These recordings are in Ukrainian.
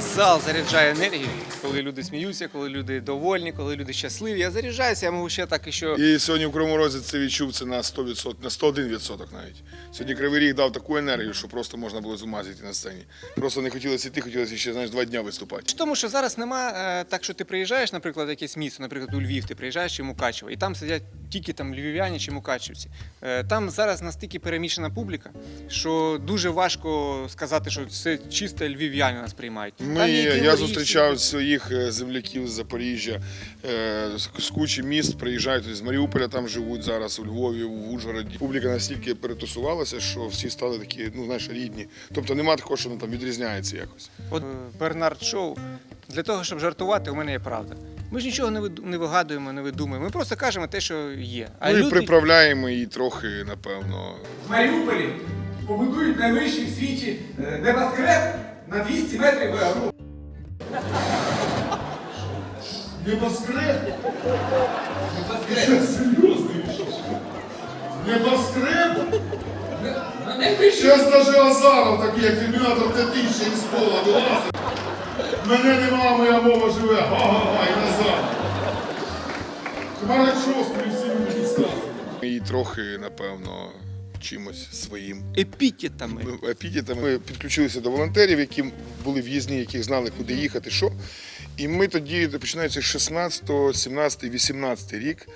Зал заряджає енергією, коли люди сміються, коли люди довольні, коли люди щасливі. Я заряджаюся, я можу ще так і що. І сьогодні в Кривому Розі це відчув це на 100%, на 101% навіть. Сьогодні Кривий Ріг дав таку енергію, що просто можна було з ума зійти на сцені. Просто не хотілося йти, хотілося ще знаєш, два дня виступати. Тому що зараз нема е, так, що ти приїжджаєш, наприклад, в якесь місто, наприклад, у Львів, ти приїжджаєш чи Мукачево, і там сидять тільки там львів'яні чи мукачівці. Е, Там зараз настільки перемішана публіка, що дуже важко сказати, що це чисто львів'яни нас приймають. Ми, я зустрічав своїх е, земляків з Запоріжжя, е, з- кучі міст приїжджають з Маріуполя, там живуть зараз, у Львові, в Ужгороді. Публіка настільки перетусувалася, що всі стали такі, ну знаєш, рідні. Тобто нема такого, що там відрізняється якось. От Бернард Шоу. Для того, щоб жартувати, у мене є правда. Ми ж нічого не виду- не вигадуємо, не видумуємо. Ми просто кажемо те, що є. А ну і люди... приправляємо її трохи, напевно. В Маріуполі побудують найвищий в світі е, небоскреб на 200 метрів висоту. Небоскреб? Що, серйозно? Небоскреб? На найвищий. Щас даже Азаров, такий як термінатор Т-1000 із пола вилазить. Мене нема, моя мова живе. Га-га-га, і назад. Хмарочос ми всі люди підсказують. І трохи, напевно, чимось своїм. епітетами. Ми- епітетами. Ми підключилися до волонтерів, які були в'їзні, які знали, куди їхати, що. І ми тоді, починаючи з 16, 17, 18 рік,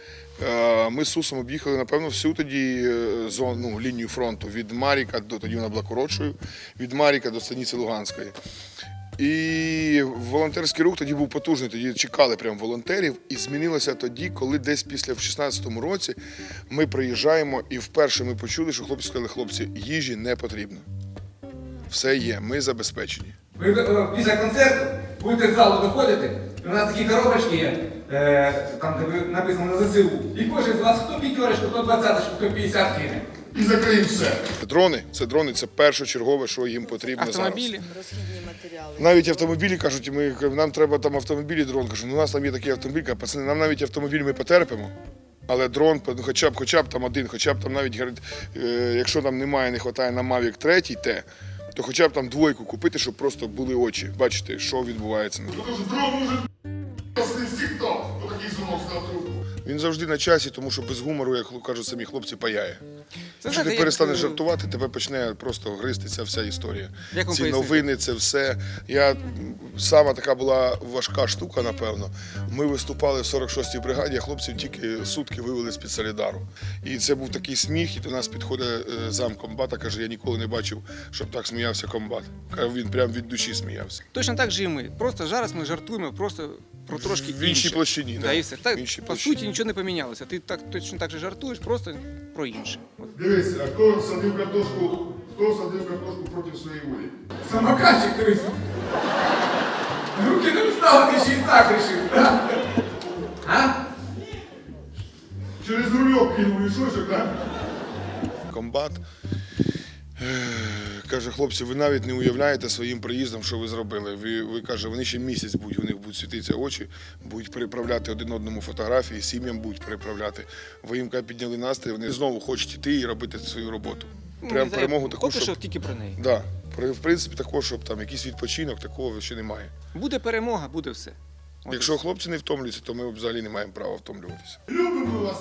е, ми з Сусом об'їхали, напевно, всю тоді е, зону, ну, лінію фронту від Маріка до тоді вона була коротшою, від Маріка до станиці Луганської. І волонтерський рух тоді був потужний, тоді чекали прям волонтерів. І змінилося тоді, коли десь після в 16-му році ми приїжджаємо, і вперше ми почули, що хлопці сказали, хлопці, їжі не потрібно. Все є, ми забезпечені. Ви е, після концерту будете з залу виходити, і у нас такі коробочки є, е, там де написано на ЗСУ. І кожен з вас хто п'ятерочку, хто двадцяточку, хто 50 кине. І закриємо все. Дрони це дрони, це першочергове, що їм потрібно Автомобілі. зараз. Розхідні матеріали. Навіть автомобілі кажуть, ми нам треба там автомобілі, дрон. Кажу, ну у нас там є такий автомобіль, кажу, пацани, нам навіть автомобіль ми потерпимо. Але дрон, ну, хоча б, хоча б там один, хоча б там навіть е, якщо там немає, не вистачає на Mavic 3 Т, то хоча б там двойку купити, щоб просто були очі, бачите, що відбувається на дорозі. Дрон може спасти всіх там. Став трубку. Він завжди на часі, тому що без гумору, як кажуть самі хлопці, паяє. Це, Якщо ти як, перестанеш е, жартувати, тебе почне просто гризти ця вся історія. Як Ці новини, це все. Я сама така була важка штука, напевно. Ми виступали в 46-й бригаді, а хлопців тільки сутки вивели з-під Солідару. І це був такий сміх, і до нас підходить е, зам комбата, каже, я ніколи не бачив, щоб так сміявся комбат. Каже, він прям від душі сміявся. Точно так же і ми. Просто зараз ми жартуємо просто про трошки В іншій інше. площині, Да, да. і все. Так, В іншій по площині. суті, нічого не помінялося. Ти так точно так же жартуєш, просто про інше. От. Дивись, а хто садив картошку, хто садив картошку проти своєї волі? Самокатчик дивись. Руки не вставити, ще і так рішив. да? А? Через рульок кинув мішочок, так? комбат. Е, Каже, хлопці, ви навіть не уявляєте своїм приїздом, що ви зробили. Ви, ви каже, вони ще місяць будуть, у них будуть світитися очі, будуть переправляти один одному фотографії, сім'ям будуть переправляти. Ви їм каже, підняли настрій, вони знову хочуть йти і робити свою роботу. Ну, Прям перемогу таку, Поки щоб... що тільки про неї. Да. В принципі, такого, щоб там якийсь відпочинок, такого ще немає. Буде перемога, буде все. От Якщо хлопці не втомлюються, то ми взагалі не маємо права втомлюватися. Любимо вас.